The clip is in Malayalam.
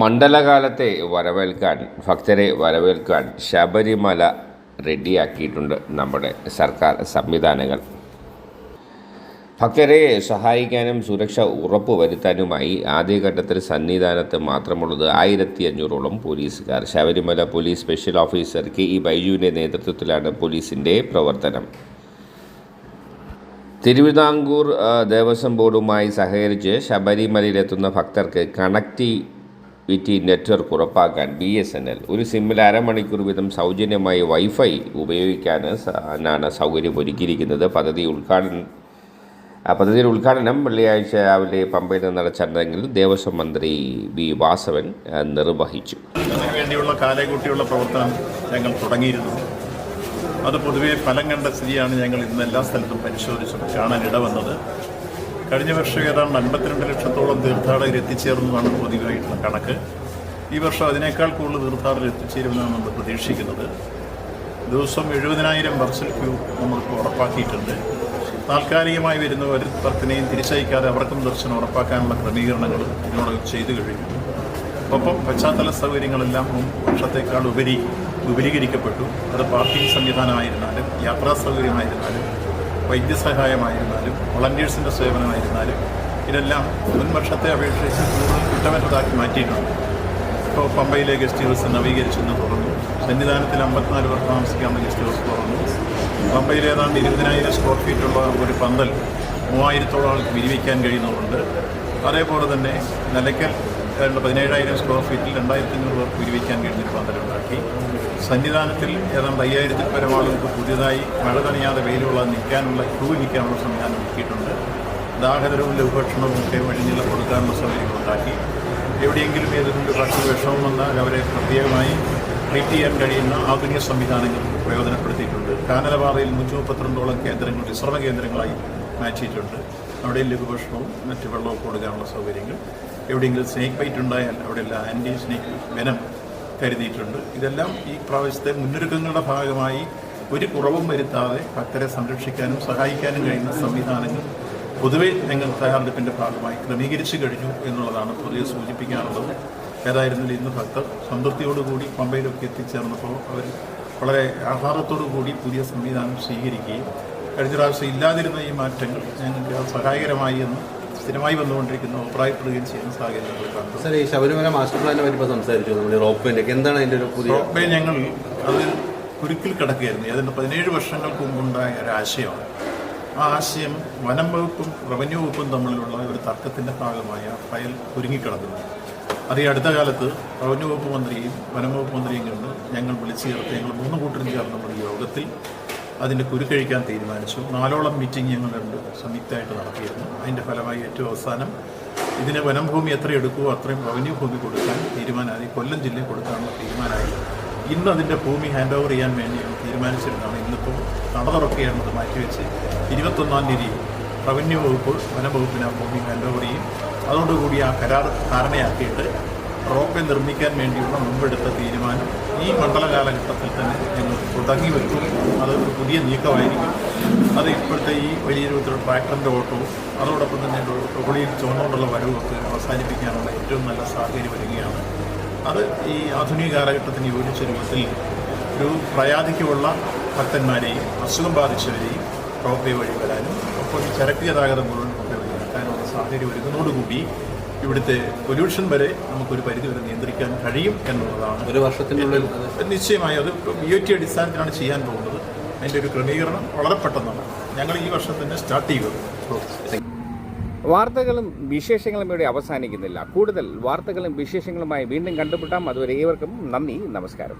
മണ്ഡലകാലത്തെ വരവേൽക്കാൻ ഭക്തരെ വരവേൽക്കാൻ ശബരിമല റെഡിയാക്കിയിട്ടുണ്ട് നമ്മുടെ സർക്കാർ സംവിധാനങ്ങൾ. ഭക്തരെ സഹായിക്കാനും സുരക്ഷ ഉറപ്പുവരുത്താനുമായി ആദ്യഘട്ടത്തിൽ സന്നിധാനത്ത് മാത്രമുള്ളത് ആയിരത്തി അഞ്ഞൂറോളം പോലീസുകാർ. Sabarimala police special officer K E ബൈജുവിന്റെ നേതൃത്വത്തിലാണ് പോലീസിന്റെ പ്രവർത്തനം. തിരുവിതാംകൂർ ദേവസ്വം ബോർഡുമായി സഹകരിച്ച് ശബരിമലയിലെത്തുന്ന ഭക്തർക്ക് കണക്ടിവിറ്റി നെറ്റ്വർക്ക് ഉറപ്പാക്കാൻ ബി എസ് എൻ എൽ ഒരു സിമ്മിൽ അരമണിക്കൂർ വീതം സൗജന്യമായി വൈഫൈ ഉപയോഗിക്കാൻ എന്നാണ് സൗകര്യം ഒരുക്കിയിരിക്കുന്നത്. പദ്ധതി ഉദ്ഘാടനം പദ്ധതിയുടെ ഉദ്ഘാടനം വെള്ളിയാഴ്ച രാവിലെ പമ്പയിൽ നിന്ന് ചടങ്ങിൽ ദേവസ്വം മന്ത്രി വി വാസവൻ നിർവഹിച്ചു. വേണ്ടിയുള്ള കാലേകൂട്ടിയുള്ള പ്രവർത്തനം ഞങ്ങൾ തുടങ്ങിയിരുന്നു. അത് പൊതുവെ ഫലം കണ്ട സ്ഥിതിയാണ് ഞങ്ങൾ ഇന്ന് എല്ലാ സ്ഥലത്തും പരിശോധിച്ചത് കാണാനിട ഇടവന്നത്. കഴിഞ്ഞ വർഷം ഏതാണ്ട് അൻപത്തിരണ്ട് ലക്ഷത്തോളം തീർത്ഥാടകർ എത്തിച്ചേർന്നതാണ് പൊതുവായിട്ടുള്ള കണക്ക്. ഈ വർഷം അതിനേക്കാൾ കൂടുതൽ തീർത്ഥാടകർ എത്തിച്ചേരുമെന്നാണ് നമ്മൾ പ്രതീക്ഷിക്കുന്നത്. ദിവസം എഴുപതിനായിരം ബർസൽ ക്യൂ നമ്മൾക്ക് ഉറപ്പാക്കിയിട്ടുണ്ട്. താൽക്കാലികമായി വരുന്ന ഒരു ഭക്തനെയും തിരിച്ചയക്കാതെ അവർക്കും ദർശനം ഉറപ്പാക്കാനുള്ള ക്രമീകരണങ്ങൾ ഇതിനോടകം ചെയ്തു കഴിഞ്ഞു. ഒപ്പം പശ്ചാത്തല സൗകര്യങ്ങളെല്ലാം വർഷത്തേക്കാൾ ഉപരി വിപുലീകരിക്കപ്പെട്ടു. അത് പാർക്കിംഗ് സംവിധാനമായിരുന്നാലും യാത്രാ സൗകര്യമായിരുന്നാലും വൈദ്യസഹായമായിരുന്നാലും വളണ്ടിയേഴ്സിന്റെ സേവനമായിരുന്നാലും ഇതെല്ലാം മുൻ വർഷത്തെ അപേക്ഷിച്ച് കൂടുതൽ കുറ്റമറ്റതാക്കി മാറ്റിയിട്ടുണ്ട്. ഇപ്പോൾ പമ്പയിലെ ഗസ്റ്റ് ഹൗസ് നവീകരിച്ചെന്ന് തുറന്നു സന്നിധാനത്തിൽ അമ്പത്തിനാല് പേർ താമസിക്കാവുന്ന ഗസ്റ്റ് ഹൗസ് തുറന്നു പമ്പയിൽ ഏതാണ്ട് ഇരുപതിനായിരം സ്ക്വയർ ഫീറ്റുള്ള ഒരു പന്തൽ മൂവായിരത്തോളം ആൾക്ക് വിരിവിക്കാൻ കഴിയുന്നുണ്ട്. അതേപോലെ തന്നെ നിലയ്ക്കൽ ഏതാണ്ട് പതിനേഴായിരം സ്ക്വയർ ഫീറ്റിൽ രണ്ടായിരത്തി അഞ്ഞൂറ് പേർക്ക് വിരിവിക്കാൻ ഒരു പന്തലുണ്ടാക്കി സന്നിധാനത്തിൽ ഏതാണ്ട് അയ്യായിരത്തിൽ പരം ആളുകൾക്ക് പുതിയതായി മഴ തണിയാതെ വെയിലുള്ള നിൽക്കാനുള്ള ക്യൂ നിൽക്കാനുള്ള സംവിധാനം ഒരുക്കിയിട്ടുണ്ട്. ദാഹതരവും ലഘുഭക്ഷണവും ഒക്കെ വഴിഞ്ഞില്ല കൊടുക്കാനുള്ള സൗകര്യങ്ങൾ ഉണ്ടാക്കി. എവിടെയെങ്കിലും ഏതെങ്കിലും കാർഷിക വിഷമം വന്നാൽ അവരെ പ്രത്യേകമായി ട്രീറ്റ് ചെയ്യാൻ കഴിയുന്ന ആധുനിക സംവിധാനങ്ങൾ പ്രയോജനപ്പെടുത്തിയിട്ടുണ്ട്. കാനലപാതയിൽ നൂറ്റി മുപ്പത്തിരണ്ടോളം കേന്ദ്രങ്ങൾ വിശ്രമ കേന്ദ്രങ്ങളായി മാറ്റിയിട്ടുണ്ട്. അവിടെ ലഘുഭക്ഷണവും മറ്റ് വെള്ളവും കൊടുക്കാനുള്ള സൗകര്യങ്ങൾ. എവിടെയെങ്കിലും സ്നേക്ക് ബൈറ്റ് ഉണ്ടായാൽ അവിടെയെല്ലാം ആന്റി സ്നേക്ക് വെനം കരുതിയിട്ടുണ്ട്. ഇതെല്ലാം ഈ പ്രാവശ്യത്തെ മുന്നൊരുക്കങ്ങളുടെ ഭാഗമായി ഒരു കുറവും വരുത്താതെ ഭക്തരെ സംരക്ഷിക്കാനും സഹായിക്കാനും കഴിയുന്ന സംവിധാനങ്ങൾ പൊതുവെ ഞങ്ങൾ തയ്യാറെടുപ്പിന്റെ ഭാഗമായി ക്രമീകരിച്ചു കഴിഞ്ഞു എന്നുള്ളതാണ് പൊതുവെ സൂചിപ്പിക്കാനുള്ളത്. ഏതായിരുന്നാലും ഇന്ന് ഭക്തർ സംതൃപ്തിയോടുകൂടി പമ്പയിലൊക്കെ എത്തിച്ചേർന്നപ്പോൾ അവർ വളരെ ആഹ്ലാദത്തോടു കൂടി പുതിയ സംവിധാനം സ്വീകരിക്കുകയും കഴിഞ്ഞ പ്രാവശ്യം ഇല്ലാതിരുന്ന ഈ മാറ്റങ്ങൾ ഞങ്ങൾക്ക് സഹായകരമായി എന്ന് സ്ഥിരമായി വന്നുകൊണ്ടിരിക്കുന്നു. അഭിപ്രായപ്പെടുകയും ചെയ്യുന്ന സാഹചര്യം സാർ ഈ ശബരിമല മാസ്റ്റർ പ്ലാനെ പറ്റി ഇപ്പോൾ സംസാരിച്ചു. നമ്മൾ റോപ്പ് എന്താണ് അതിന്റെ ഒരു പുതിയ റോപ്പേ ഞങ്ങൾ അത് കുരുക്കിൽ കിടക്കുകയായിരുന്നു. ഏതാണ്ട് പതിനേഴ് വർഷങ്ങൾക്ക് മുമ്പുണ്ടായ ഒരു ആശയമാണ്. ആ ആശയം വനം വകുപ്പും റവന്യൂ വകുപ്പും തമ്മിലുള്ള ഒരു തർക്കത്തിന്റെ ഭാഗമായ ഫയൽ ഒരുങ്ങിക്കിടക്കുന്നു അത് അടുത്ത കാലത്ത് റവന്യൂ വകുപ്പ് മന്ത്രിയും വനം വകുപ്പ് മന്ത്രിയും കണ്ട് ഞങ്ങൾ വിളിച്ചു ചേർത്ത് ഞങ്ങൾ മൂന്ന് കൂട്ടരും ചേർന്ന് നമ്മുടെ യോഗത്തിൽ അതിന്റെ കുരുക്കഴിക്കാൻ തീരുമാനിച്ചു. നാലോളം മീറ്റിംഗ് ഞങ്ങൾ രണ്ട് സംയുക്തമായിട്ട് നടത്തിയിരുന്നു. അതിന്റെ ഫലമായി ഏറ്റവും അവസാനം ഇതിന് വനംഭൂമി എത്ര എടുക്കുമോ അത്രയും റവന്യൂ ഭൂമി കൊടുക്കാൻ തീരുമാനമായി. കൊല്ലം ജില്ലയിൽ കൊടുക്കാനുള്ള തീരുമാനമായി. ഇന്ന് അതിന്റെ ഭൂമി ഹാൻഡ് ഓവർ ചെയ്യാൻ വേണ്ടി ഞങ്ങൾ തീരുമാനിച്ചിരുന്നതാണ്. ഇന്നിപ്പോൾ നട മാറ്റിവെച്ച് ഇരുപത്തൊന്നാം തീയതി റവന്യൂ വകുപ്പ് വനം വകുപ്പിന് ആ ഭൂമി ഹാൻഡ് ഓവർ ചെയ്യും അതോടുകൂടി ആ കരാർ ധാരണയാക്കിയിട്ട് റോപ്പെ നിർമ്മിക്കാൻ വേണ്ടിയുള്ള മുമ്പെടുത്ത തീരുമാനം ഈ മണ്ഡല കാലഘട്ടത്തിൽ തന്നെ ഞങ്ങൾ തുടങ്ങി വെക്കും അത് ഒരു പുതിയ നീക്കമായിരിക്കും. അത് ഇപ്പോഴത്തെ ഈ വലിയ രൂപത്തിലുള്ള ട്രാക്ടറിന്റെ ഓട്ടവും അതോടൊപ്പം തന്നെ ടൊളിയിൽ ചുവന്നുകൊണ്ടുള്ള വരവൊക്കെ അവസാനിപ്പിക്കാനുള്ള ഏറ്റവും നല്ല സാഹചര്യം വരികയാണ്. അത് ഈ ആധുനിക കാലഘട്ടത്തിന് യോജിച്ച രൂപത്തിൽ ഒരു പ്രയാധിക്കുള്ള ഭക്തന്മാരെയും അസുഖം ബാധിച്ചവരെയും റോപ്പേ വഴി വരാനും ഒപ്പം ഈ ചരക്ക് ഗതാഗതം മുഴുവൻ നടക്കാനുള്ള സാഹചര്യം വരുന്നതോടുകൂടി ഇവിടുത്തെ പൊല്യൂഷൻ വരെ നമുക്കൊരു പരിധി വരെ നിയന്ത്രിക്കാൻ കഴിയും എന്നുള്ളതാണ്. ഒരു വർഷത്തിനുള്ളിൽ അത് നിശ്ചയമായി അത് ബി ഒ ടി അടിസ്ഥാനത്തിലാണ് ചെയ്യാൻ പോകുന്നത്. അതിന്റെ ഒരു ക്രമീകരണം വളരെ പെട്ടെന്നാണ്. ഞങ്ങൾ ഈ വർഷം തന്നെ സ്റ്റാർട്ട് ചെയ്യുന്നത് വാർത്തകളും വിശേഷങ്ങളും ഇവിടെ അവസാനിക്കുന്നില്ല. കൂടുതൽ വാർത്തകളും വിശേഷങ്ങളുമായി വീണ്ടും കണ്ടുമുട്ടാം. അതുവരെ ഏവർക്കും നന്ദി നമസ്കാരം.